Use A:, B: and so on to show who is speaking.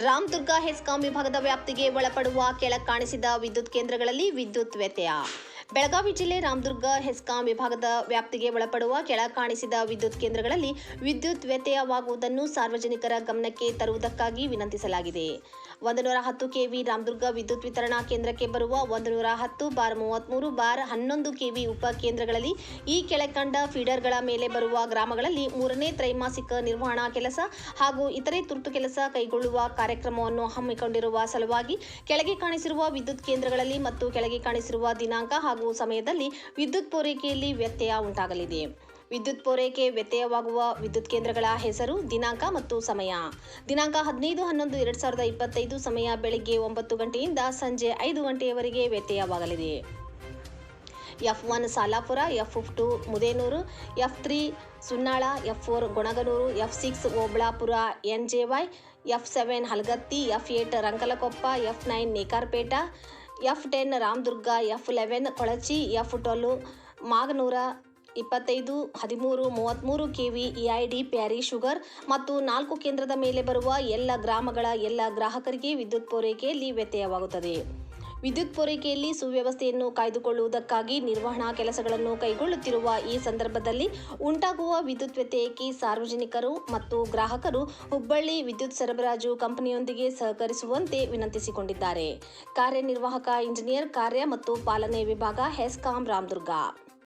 A: ರಾಮದುರ್ಗ ಹೆಸ್ಕಾಂ ವಿಭಾಗದ ವ್ಯಾಪ್ತಿಗೆ ಒಳಪಡುವ ಕೆಳ ಕಾಣಿಸಿದ ವಿದ್ಯುತ್ ಕೇಂದ್ರಗಳಲ್ಲಿ ವಿದ್ಯುತ್ ವ್ಯತ್ಯಯ. ಬೆಳಗಾವಿ ಜಿಲ್ಲೆ ರಾಮದುರ್ಗ ಹೆಸ್ಕಾಂ ವಿಭಾಗದ ವ್ಯಾಪ್ತಿಗೆ ಒಳಪಡುವ ಕೆಳ ಕಾಣಿಸಿದ ವಿದ್ಯುತ್ ಕೇಂದ್ರಗಳಲ್ಲಿ ವಿದ್ಯುತ್ ವ್ಯತ್ಯಯವಾಗುವುದನ್ನು ಸಾರ್ವಜನಿಕರ ಗಮನಕ್ಕೆ ತರುವುದಕ್ಕಾಗಿ ವಿನಂತಿಸಲಾಗಿದೆ. ಒಂದು ನೂರ ಹತ್ತು ಕೆವಿ ರಾಮದುರ್ಗ ವಿದ್ಯುತ್ ವಿತರಣಾ ಕೇಂದ್ರಕ್ಕೆ ಬರುವ ಒಂದು ನೂರ ಹತ್ತು ಬಾರ್ ಮೂವತ್ತ್ಮೂರು ಬಾರ್ ಹನ್ನೊಂದು ಕೆವಿ ಉಪ ಕೇಂದ್ರಗಳಲ್ಲಿ ಈ ಕೆಳಕಂಡ ಫೀಡರ್ಗಳ ಮೇಲೆ ಬರುವ ಗ್ರಾಮಗಳಲ್ಲಿ ಮೂರನೇ ತ್ರೈಮಾಸಿಕ ನಿರ್ವಹಣಾ ಕೆಲಸ ಹಾಗೂ ಇತರೆ ತುರ್ತು ಕೆಲಸ ಕೈಗೊಳ್ಳುವ ಕಾರ್ಯಕ್ರಮವನ್ನು ಹಮ್ಮಿಕೊಂಡಿರುವ ಸಲುವಾಗಿ ಕೆಳಗೆ ಕಾಣಿಸಿರುವ ವಿದ್ಯುತ್ ಕೇಂದ್ರಗಳಲ್ಲಿ ಮತ್ತು ಕೆಳಗೆ ಕಾಣಿಸಿರುವ ದಿನಾಂಕ ಹಾಗೂ ಸಮಯದಲ್ಲಿ ವಿದ್ಯುತ್ ಪೂರೈಕೆಯಲ್ಲಿ ವ್ಯತ್ಯಯ ಉಂಟಾಗಲಿದೆ. ವಿದ್ಯುತ್ ಪೂರೈಕೆ ವ್ಯತ್ಯಯವಾಗುವ ವಿದ್ಯುತ್ ಕೇಂದ್ರಗಳ ಹೆಸರು ದಿನಾಂಕ ಮತ್ತು ಸಮಯ. ದಿನಾಂಕ ಹದಿನೈದು, ಹನ್ನೊಂದು, ಎರಡು ಸಾವಿರದ ಇಪ್ಪತ್ತೈದು ಸಮಯ ಬೆಳಗ್ಗೆ ಒಂಬತ್ತು ಗಂಟೆಯಿಂದ ಸಂಜೆ ಐದು ಗಂಟೆಯವರೆಗೆ ವ್ಯತ್ಯಯವಾಗಲಿದೆ. F one Salapura, F two Mudenur, F three Sunnal, F four Gonaganur, F six Obalapura, N J Y, F seven Halagatti, F eight Rankalakoppa, F nine Nekarpet F ten Ramadurga, F eleven Kolachi, F twelve Maganur ಇಪ್ಪತ್ತೈದು, ಹದಿಮೂರು ಮೂವತ್ತ್ಮೂರು K V E I D Parry sugar ಮತ್ತು ನಾಲ್ಕು ಕೇಂದ್ರದ ಮೇಲೆ ಬರುವ ಎಲ್ಲ ಗ್ರಾಮಗಳ ಎಲ್ಲ ಗ್ರಾಹಕರಿಗೆ ವಿದ್ಯುತ್ ಪೂರೈಕೆಯಲ್ಲಿ ವ್ಯತ್ಯಯವಾಗುತ್ತದೆ. ವಿದ್ಯುತ್ ಪೂರೈಕೆಯಲ್ಲಿ ಸುವ್ಯವಸ್ಥೆಯನ್ನು ಕಾಯ್ದುಕೊಳ್ಳುವುದಕ್ಕಾಗಿ ನಿರ್ವಹಣಾ ಕೆಲಸಗಳನ್ನು ಕೈಗೊಳ್ಳುತ್ತಿರುವ ಈ ಸಂದರ್ಭದಲ್ಲಿ ಉಂಟಾಗುವ ವಿದ್ಯುತ್ ವ್ಯತ್ಯಯಕ್ಕೆ ಸಾರ್ವಜನಿಕರು ಮತ್ತು ಗ್ರಾಹಕರು ಹುಬ್ಬಳ್ಳಿ ವಿದ್ಯುತ್ ಸರಬರಾಜು ಕಂಪನಿಯೊಂದಿಗೆ ಸಹಕರಿಸುವಂತೆ ವಿನಂತಿಸಿಕೊಂಡಿದ್ದಾರೆ. ಕಾರ್ಯನಿರ್ವಾಹಕ ಇಂಜಿನಿಯರ್, ಕಾರ್ಯ ಮತ್ತು ಪಾಲನೆ ವಿಭಾಗ ಹೆಸ್ಕಾಂ ರಾಮದುರ್ಗ.